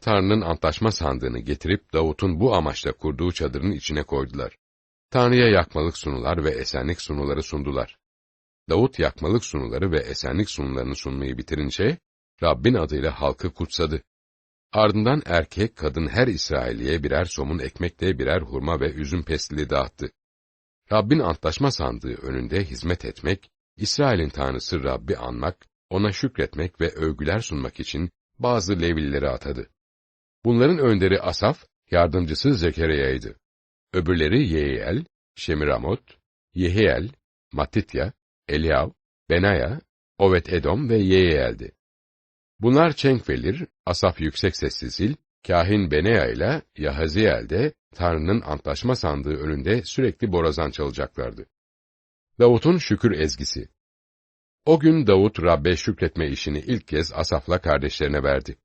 Tanrı'nın antlaşma sandığını getirip Davut'un bu amaçla kurduğu çadırın içine koydular. Tanrı'ya yakmalık sunular ve esenlik sunuları sundular. Davut yakmalık sunuları ve esenlik sunularını sunmayı bitirince, Rabbin adıyla halkı kutsadı. Ardından erkek, kadın her İsrailiye birer somun ekmekle birer hurma ve üzüm pestili dağıttı. Rabbin antlaşma sandığı önünde hizmet etmek, İsrail'in Tanrısı Rabbi anmak, ona şükretmek ve övgüler sunmak için bazı Levilileri atadı. Bunların önderi Asaf, yardımcısı Zekeriya'ydı. Öbürleri Yehiel, Şemiramot, Yehiel, Matitya, Eliav, Benaya, Ovet Edom ve Yehiel'di. Bunlar çenk verir, Asaf yüksek sesli zil, kahin Benaya ile Yahaziel de Tanrı'nın antlaşma sandığı önünde sürekli borazan çalacaklardı. Davut'un şükür ezgisi O gün Davut Rabbe şükretme işini ilk kez Asaf'la kardeşlerine verdi.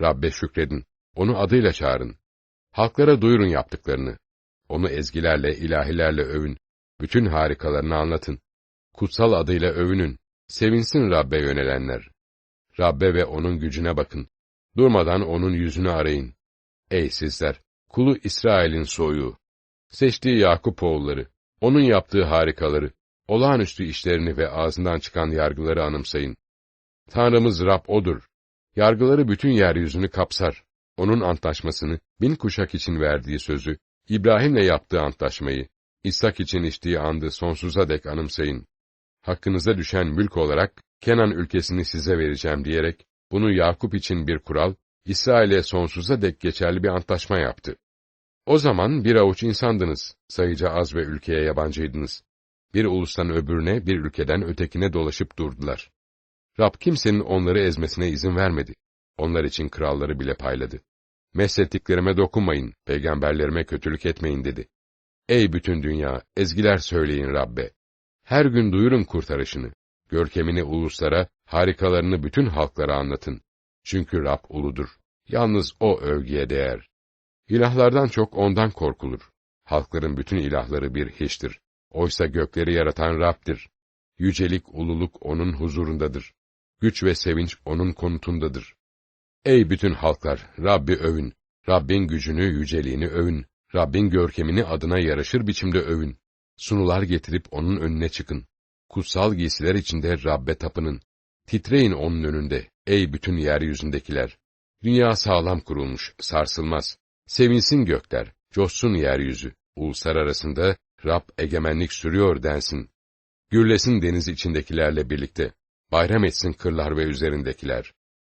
Rabbe şükredin, onu adıyla çağırın. Halklara duyurun yaptıklarını. Onu ezgilerle, ilahilerle övün. Bütün harikalarını anlatın. Kutsal adıyla övünün. Sevinsin Rabbe yönelenler. Rabbe ve onun gücüne bakın. Durmadan onun yüzünü arayın. Ey sizler! Kulu İsrail'in soyu. Seçtiği Yakup oğulları. Onun yaptığı harikaları. Olağanüstü işlerini ve ağzından çıkan yargıları anımsayın. Tanrımız Rab O'dur. Yargıları bütün yeryüzünü kapsar. Onun antlaşmasını, bin kuşak için verdiği sözü, İbrahim'le yaptığı antlaşmayı, İshak için içtiği andı sonsuza dek anımsayın. Hakkınıza düşen mülk olarak, Kenan ülkesini size vereceğim diyerek, bunu Yakup için bir kural, İsrail'e sonsuza dek geçerli bir antlaşma yaptı. O zaman bir avuç insandınız, sayıca az ve ülkeye yabancıydınız. Bir ulustan öbürüne, bir ülkeden ötekine dolaşıp durdular. Rab kimsenin onları ezmesine izin vermedi. Onlar için kralları bile payladı. Meslettiklerime dokunmayın, peygamberlerime kötülük etmeyin dedi. Ey bütün dünya, ezgiler söyleyin Rabbe. Her gün duyurun kurtarışını. Görkemini uluslara, harikalarını bütün halklara anlatın. Çünkü Rab uludur. Yalnız O övgüye değer. İlahlardan çok ondan korkulur. Halkların bütün ilahları bir hiçtir. Oysa gökleri yaratan Rab'dir. Yücelik, ululuk O'nun huzurundadır. Güç ve sevinç O'nun konutundadır. Ey bütün halklar, Rabbi övün. Rabbin gücünü, yüceliğini övün. Rabbin görkemini adına yaraşır biçimde övün. Sunular getirip O'nun önüne çıkın. Kutsal giysiler içinde Rabbe tapının. Titreyin O'nun önünde, ey bütün yeryüzündekiler. Dünya sağlam kurulmuş, sarsılmaz. Sevinsin gökler, coşsun yeryüzü. Uluslar arasında Rab egemenlik sürüyor densin. Gürlesin deniz içindekilerle birlikte. Bayram etsin kırlar ve üzerindekiler.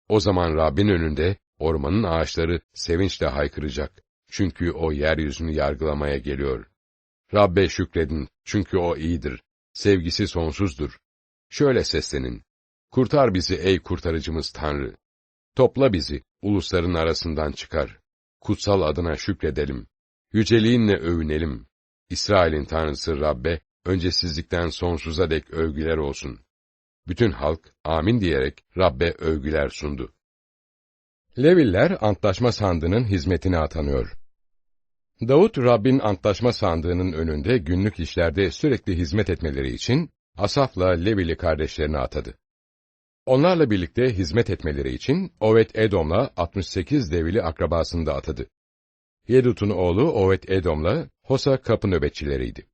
O zaman Rabbin önünde ormanın ağaçları sevinçle haykıracak. Çünkü o yeryüzünü yargılamaya geliyor. Rabbe şükredin çünkü o iyidir. Sevgisi sonsuzdur. Şöyle seslenin. Kurtar bizi ey kurtarıcımız Tanrı. Topla bizi, ulusların arasından çıkar. Kutsal adına şükredelim. Yüceliğinle övünelim. İsrail'in Tanrısı Rabbe, öncesizlikten sonsuza dek övgüler olsun. Bütün halk, amin diyerek Rabbe övgüler sundu. Leviller, antlaşma sandığının hizmetine atanıyor. Davut, Rabbin antlaşma sandığının önünde günlük işlerde sürekli hizmet etmeleri için, Asaf'la Levili kardeşlerini atadı. Onlarla birlikte hizmet etmeleri için, Ovet Edom'la 68 devili akrabasını da atadı. Yedut'un oğlu Ovet Edom'la Hosa kapı nöbetçileriydi.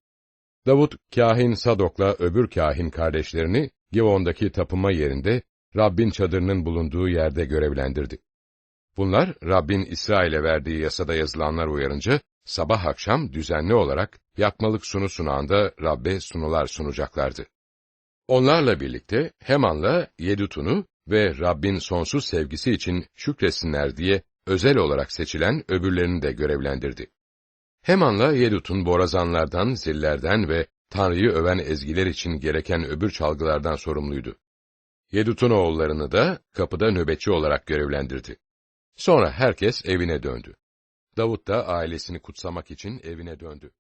Davut, kahin Sadok'la öbür kahin kardeşlerini Givon'daki tapınma yerinde Rabbin çadırının bulunduğu yerde görevlendirdi. Bunlar Rabbin İsrail'e verdiği yasada yazılanlar uyarınca sabah akşam düzenli olarak yakmalık sunu sunağında Rabbe sunular sunacaklardı. Onlarla birlikte Heman'la Yedutun'u ve Rabbin sonsuz sevgisi için şükretsinler diye özel olarak seçilen öbürlerini de görevlendirdi. Heman'la Yedutun borazanlardan, zillerden ve Tanrı'yı öven ezgiler için gereken öbür çalgılardan sorumluydu. Yedutun oğullarını da kapıda nöbetçi olarak görevlendirdi. Sonra herkes evine döndü. Davut da ailesini kutsamak için evine döndü.